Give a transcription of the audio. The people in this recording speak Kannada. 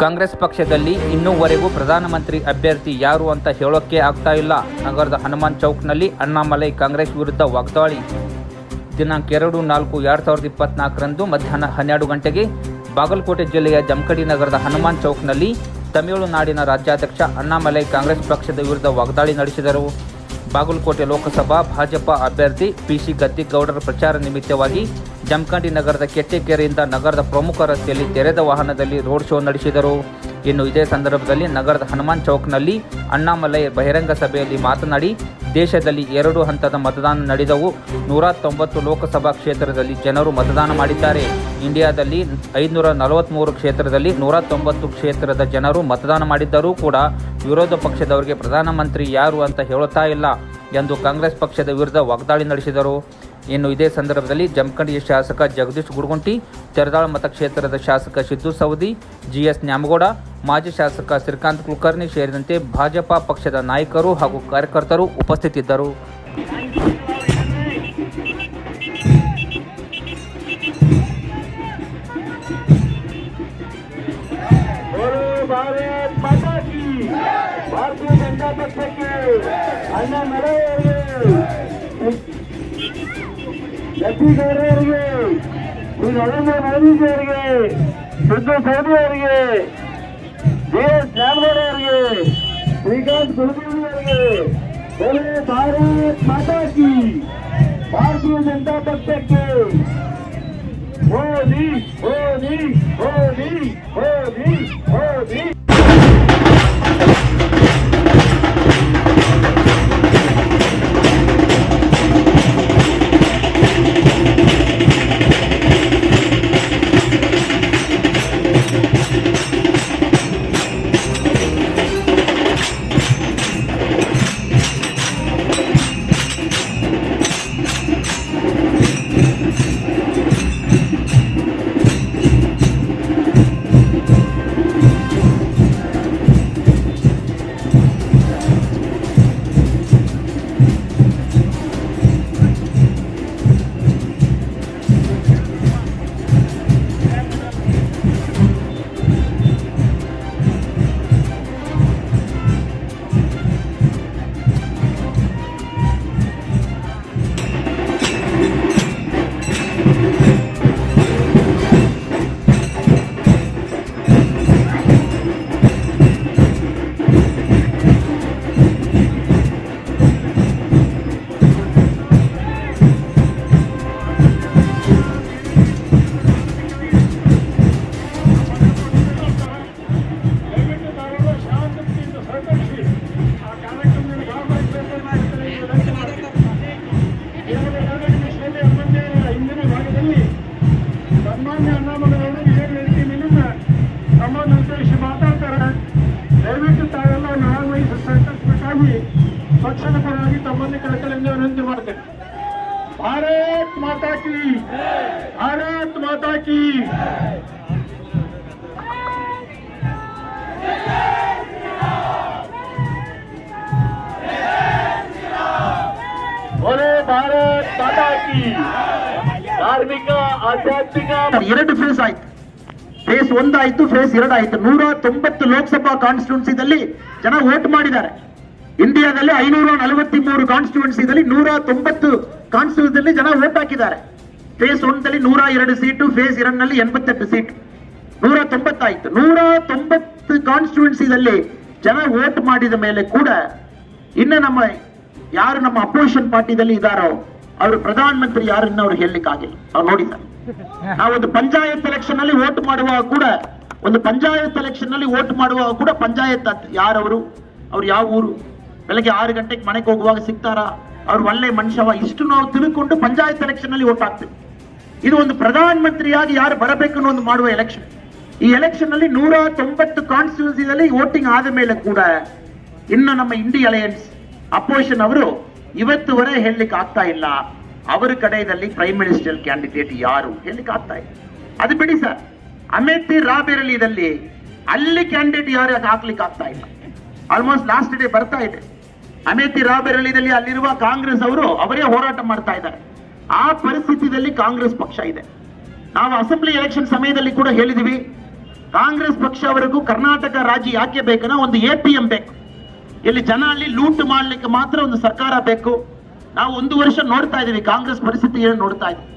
ಕಾಂಗ್ರೆಸ್ ಪಕ್ಷದಲ್ಲಿ ಇನ್ನೂವರೆಗೂ ಪ್ರಧಾನಮಂತ್ರಿ ಅಭ್ಯರ್ಥಿ ಯಾರು ಅಂತ ಹೇಳೋಕ್ಕೆ ಆಗ್ತಾ ಇಲ್ಲ. ನಗರದ ಹನುಮಾನ್ ಚೌಕ್ನಲ್ಲಿ ಅಣ್ಣಾಮಲೈ ಕಾಂಗ್ರೆಸ್ ವಿರುದ್ಧ ವಾಗ್ದಾಳಿ. ದಿನಾಂಕ ಎರಡು, ನಾಲ್ಕು, ಎರಡು ಸಾವಿರದ ಇಪ್ಪತ್ನಾಲ್ಕರಂದು ಮಧ್ಯಾಹ್ನ ಹನ್ನೆರಡು ಗಂಟೆಗೆ ಬಾಗಲಕೋಟೆ ಜಿಲ್ಲೆಯ ಜಮಖಡಿ ನಗರದ ಹನುಮಾನ್ ಚೌಕ್ನಲ್ಲಿ ತಮಿಳುನಾಡಿನ ರಾಜ್ಯಾಧ್ಯಕ್ಷ ಅಣ್ಣಾಮಲೈ ಕಾಂಗ್ರೆಸ್ ಪಕ್ಷದ ವಿರುದ್ಧ ವಾಗ್ದಾಳಿ ನಡೆಸಿದರು. ಬಾಗಲಕೋಟೆ ಲೋಕಸಭಾ, ಭಾಜಪ ಅಭ್ಯರ್ಥಿ ಪಿಸಿ ಗದ್ದಿಗೌಡರ ಪ್ರಚಾರ ನಿಮಿತ್ತವಾಗಿ ಜಮಖಂಡಿ ನಗರದ ಕೆಟ್ಟಿಕೆರೆಯಿಂದ ನಗರದ ಪ್ರಮುಖ ರಸ್ತೆಯಲ್ಲಿ ತೆರೆದ ವಾಹನದಲ್ಲಿ ರೋಡ್ ಶೋ ನಡೆಸಿದರು. ಇನ್ನು ಇದೇ ಸಂದರ್ಭದಲ್ಲಿ ನಗರದ ಹನುಮಾನ್ ಚೌಕ್ನಲ್ಲಿ ಅಣ್ಣಾಮಲೈ ಬಹಿರಂಗ ಸಭೆಯಲ್ಲಿ ಮಾತನಾಡಿ, ದೇಶದಲ್ಲಿ ಎರಡು ಹಂತದ ಮತದಾನ ನಡೆದವು. ನೂರ ತೊಂಬತ್ತು ಲೋಕಸಭಾ ಕ್ಷೇತ್ರದಲ್ಲಿ ಜನರು ಮತದಾನ ಮಾಡಿದ್ದಾರೆ. ಇಂಡಿಯಾದಲ್ಲಿ ಐದುನೂರ ನಲವತ್ತ್ಮೂರು ಕ್ಷೇತ್ರದಲ್ಲಿ ನೂರ ತೊಂಬತ್ತು ಕ್ಷೇತ್ರದ ಜನರು ಮತದಾನ ಮಾಡಿದ್ದರೂ ಕೂಡ ವಿರೋಧ ಪಕ್ಷದವರಿಗೆ ಪ್ರಧಾನಮಂತ್ರಿ ಯಾರು ಅಂತ ಹೇಳುತ್ತಾ ಇಲ್ಲ ಎಂದು ಕಾಂಗ್ರೆಸ್ ಪಕ್ಷದ ವಿರುದ್ಧ ವಾಗ್ದಾಳಿ ನಡೆಸಿದರು. ಇನ್ನು ಇದೇ ಸಂದರ್ಭದಲ್ಲಿ ಜಮಖಂಡಿಯ ಶಾಸಕ ಜಗದೀಶ್ ಗುಡಗುಂಟಿ ತೆರದಾಳ ಮತಕ್ಷೇತ್ರದ ಶಾಸಕ ಸಿದ್ದು ಸವದಿ, ಜಿಎಸ್ ನ್ಯಾಮಗೌಡ, ಮಾಜಿ ಶಾಸಕ ಶ್ರೀಕಾಂತ್ ಕುಲಕರ್ಣಿ ಸೇರಿದಂತೆ ಭಾಜಪ ಪಕ್ಷದ ನಾಯಕರು ಹಾಗೂ ಕಾರ್ಯಕರ್ತರು ಉಪಸ್ಥಿತಿದ್ದರು. ಭಾರತೀಯ ಜನತಾ ಗದ್ದಿಗೌಡರಿಗೆ ಶ್ರೀ ನರೇಂದ್ರ ಮೋದಿಜಿ ಅವರಿಗೆ ಸಿದ್ದು ಸೋದಿ ಅವರಿಗೆ ಜೆ ಎಸ್ ನ್ಯಾಮಗೌಡ ಅವರಿಗೆ ಶ್ರೀಕಾಂತ್ ಕುಲಕರ್ಣಿ ಅವರಿಗೆ बोलो भारत माता की ಭಾರತೀಯ ಜನತಾ ಪಕ್ಷಕ್ಕೆ ಮೋದಿ ಮೋದಿ ಪಕ್ಷದ ಪರವಾಗಿ ತಮ್ಮನ್ನು ಕಳಕಳಿಯಿಂದ ವಿನಂತಿ ಮಾಡ್ತೇನೆ. ಭಾರತ್ ಮಾತಾ ಕಿ, ಭಾರತ್ ಮಾತಾ ಕಿ. ಆಧ್ಯಾತ್ಮಿಕ ಎರಡು ಫೇಸ್ ಆಯ್ತು. ಫೇಸ್ ಒಂದಾಯ್ತು ಫೇಸ್ ಎರಡಾಯ್ತು. ನೂರ ತೊಂಬತ್ತು ಲೋಕಸಭಾ ಕಾನ್ಸ್ಟಿಟ್ಯೂನ್ಸಿದಲ್ಲಿ ಜನ ವೋಟ್ ಮಾಡಿದ್ದಾರೆ. ಇಂಡಿಯಾದಲ್ಲಿ ಐನೂರ ನಲವತ್ಮೂರು ಕಾನ್ಸ್ಟಿಟ್ಯೂನ್ಸಿದಲ್ಲಿ ನೂರ ತೊಂಬತ್ತು ಕಾನ್ಸ್ಟಿಟ್ಯೂನ್ಸಿ ಜನ ವೋಟ್ ಹಾಕಿದ್ದಾರೆ. ಫೇಸ್ ಒಂದಲ್ಲಿ ನೂರ ಎರಡು ಸೀಟು ಫೇಸ್ ಎರಡನಲ್ಲಿ ಎಂಬತ್ತೆಂಟು ಸೀಟ್ ನೂರ ತೊಂಬತ್ತಾಯ್ತು. ನೂರ ತೊಂಬತ್ತು ಕಾನ್ಸ್ಟಿಟ್ಯೂನ್ಸಿದಲ್ಲಿ ಜನ ವೋಟ್ ಮಾಡಿದ ಮೇಲೆ ಕೂಡ ಇನ್ನು ನಮ್ಮ ಯಾರು ನಮ್ಮ ಅಪೋಸಿಷನ್ ಪಾರ್ಟಿದಲ್ಲಿ ಇದ್ದಾರೋ, ಅವರು ಪ್ರಧಾನ ಮಂತ್ರಿ ಯಾರನ್ನ ಅವ್ರು ಹೇಳಲಿಕ್ಕಾಗಿಲ್ಲ ಅವ್ರು ನೋಡಿದ್ದಾರೆ. ನಾವೊಂದು ಪಂಚಾಯತ್ ಎಲೆಕ್ಷನ್ ಅಲ್ಲಿ ವೋಟ್ ಮಾಡುವಾಗ ಕೂಡ, ಒಂದು ಪಂಚಾಯತ್ ಎಲೆಕ್ಷನ್ನಲ್ಲಿ ವೋಟ್ ಮಾಡುವಾಗ ಕೂಡ ಪಂಚಾಯತ್ ಯಾರವರು, ಅವ್ರು ಯಾವ ಊರು ಬೆಳಗ್ಗೆ ಆರು ಗಂಟೆಗೆ ಮನೆಗೆ ಹೋಗುವಾಗ ಸಿಗ್ತಾರಾ? ಅವ್ರು ಒಳ್ಳೆ ಮನುಷ್ಯವ ಇಷ್ಟು ನಾವು ತಿಳ್ಕೊಂಡು ಪಂಚಾಯತ್ ಎಲೆಕ್ಷನ್ ಅಲ್ಲಿ ಓಟ್ ಇದು ಒಂದು ಪ್ರಧಾನ ಮಂತ್ರಿಯಾಗಿ ಯಾರು ಬರಬೇಕು ಅನ್ನೋ ಒಂದು ಮಾಡುವ ಎಲೆಕ್ಷನ್ ಈ ಎಲೆಕ್ಷನ್ ಅಲ್ಲಿ ನೂರ ತೊಂಬತ್ತು ಕಾನ್ಸ್ಟಿಟ್ಯೂನ್ಸಿನಲ್ಲಿ ವೋಟಿಂಗ್ ಆದ ಮೇಲೆ ಕೂಡ ಇನ್ನು ನಮ್ಮ ಇಂಡಿ ಅಲಯನ್ಸ್ ಅಪೋಸಿಷನ್ ಅವರು ಇವತ್ತುವರೆ ಹೇಳಲಿಕ್ಕೆ ಆಗ್ತಾ ಇಲ್ಲ. ಅವರ ಕಡೆಯಲ್ಲಿ ಪ್ರೈಮ್ ಮಿನಿಸ್ಟರ್ ಕ್ಯಾಂಡಿಡೇಟ್ ಯಾರು ಹೇಳಲಿಕ್ಕೆ ಆಗ್ತಾ ಇಲ್ಲ. ಅದು ಬಿಡಿ ಸರ್. ಅಮೇಥಿ ರಾಬೇರಲಿದಲ್ಲಿ ಅಲ್ಲಿ ಕ್ಯಾಂಡಿಡೇಟ್ ಯಾರು ಹಾಕ್ಲಿಕ್ಕೆ ಆಗ್ತಾ ಇಲ್ಲ. ಆಲ್ಮೋಸ್ಟ್ ಲಾಸ್ಟ್ ಡೇ ಬರ್ತಾ ಇದೆ. ಅಮೇಥಿ ರಾಬೆರಳಿದಲ್ಲಿ ಅಲ್ಲಿರುವ ಕಾಂಗ್ರೆಸ್ ಅವರು ಅವರೇ ಹೋರಾಟ ಮಾಡ್ತಾ ಇದ್ದಾರೆ. ಆ ಪರಿಸ್ಥಿತಿಯಲ್ಲಿ ಕಾಂಗ್ರೆಸ್ ಪಕ್ಷ ಇದೆ. ನಾವು ಅಸೆಂಬ್ಲಿ ಎಲೆಕ್ಷನ್ ಸಮಯದಲ್ಲಿ ಕೂಡ ಹೇಳಿದ್ವಿ. ಕಾಂಗ್ರೆಸ್ ಪಕ್ಷವರೆಗೂ ಕರ್ನಾಟಕ ರಾಜ್ಯ ಯಾಕೆ ಬೇಕನ್ನ ಒಂದು ಎ ಪಿ ಎಂ ಬೇಕು. ಇಲ್ಲಿ ಜನ ಅಲ್ಲಿ ಲೂಟ್ ಮಾಡಲಿಕ್ಕೆ ಮಾತ್ರ ಒಂದು ಸರ್ಕಾರ ಬೇಕು. ನಾವು ಒಂದು ವರ್ಷ ನೋಡ್ತಾ ಇದ್ದೀವಿ ಕಾಂಗ್ರೆಸ್ ಪರಿಸ್ಥಿತಿ ಏನು ನೋಡ್ತಾ ಇದ್ದೀವಿ